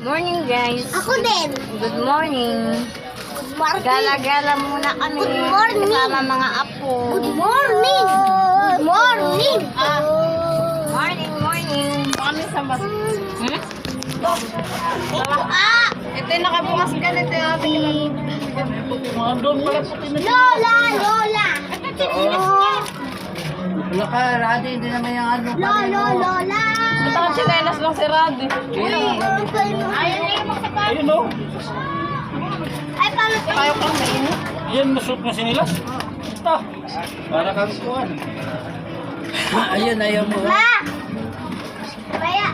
Morning guys. Ako din. Good morning. Good morning. Gala-gala muna kami. Good morning. Kasama mga apo. Good morning. Good morning. Ah. Morning, morning. Kami sa bas. Hmm? Ah! Ito yung nakabukas ka nito yung ating Mga doon pala puti na Lola, Lola. Ano. Lolo, Lola. Ito ang chinelas lang si Raddy. Ayun na yung magsapa. Ayun o. Ay, paano Kayo kang mainit. Yan, nasuot na sinilas. Ito. Para kang kuhan. Ayun, ayaw mo. Ma! Kaya,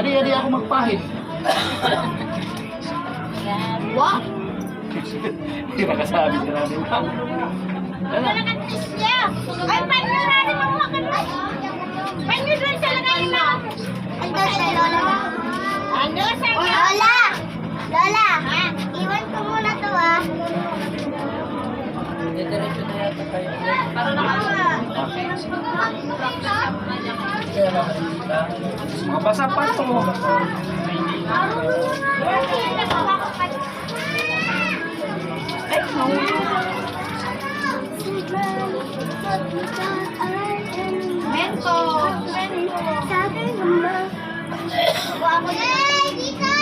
Adi, adi ako magpahid. What? Hindi ba kasabi si Ay, makuha ka na? Paano doon sa lagay na? Ando sa Lola. Ando sa Lola. Lola, iwan ko muna to ah. Diretso na yata kayo. Para Mga basa pa ito. Mento. Sabi mo. Hey, dito!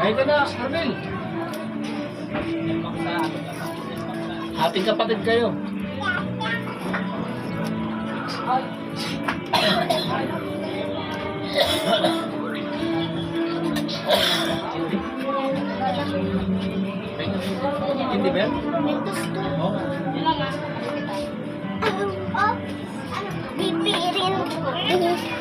Ay ka na, Arvin. Ating kapatid kayo. Hindi ba? yan? Ano, bibirin.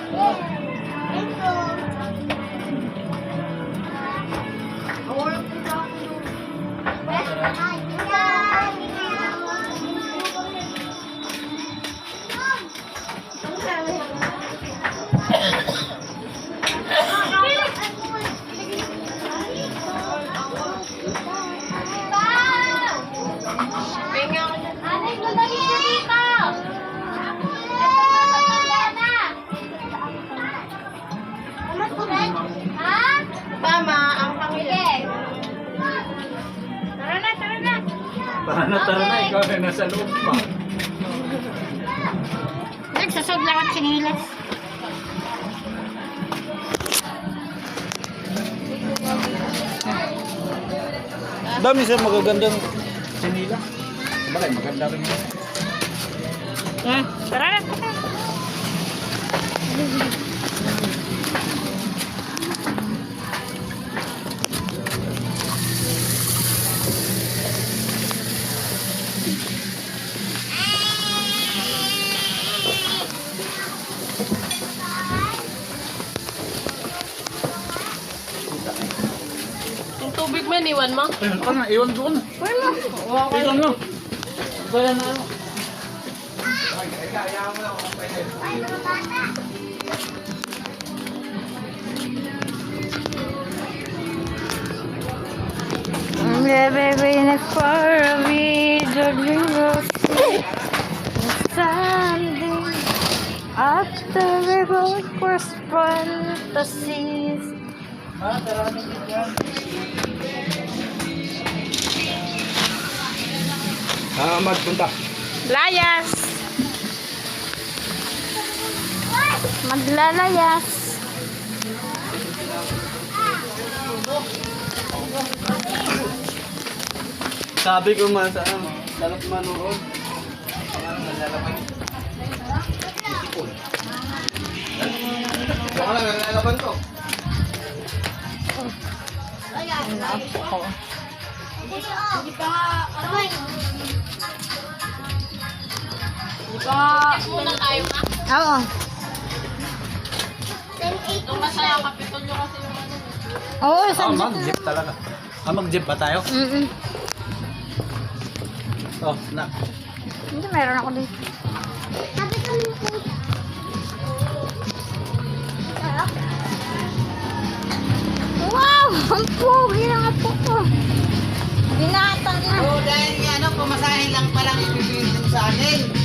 Para na tara na, ikaw na nasa loob pa. Nagsusod lang at sinilas. Dami siya magagandang sinila. Sabagay, maganda rin yun. Hmm. Tara na. Yung tubig mo, iniwan mo? Ayun ka na, iwan doon. Iwan mo. Kaya na ano. Ay, mga bata. Baby, for a video, Sunday after we for fantasies. Ah, magpunta. Layas! Maglalayas. Sabi ko man sa ano, sarap manood. Baka lang, nalalaban ko. Hindi pa nga, aroy. Muna tayo na. Oo. Nung nasa kapitol nyo kasi yung ano. Oo, Ah, saan mag-jeep talaga. Ah, mag-jeep ba tayo? Mm-mm. Oh, na. Hindi, meron ako dito. Po. Wow! Ang pogi pamasahe lang palang mo sa akin.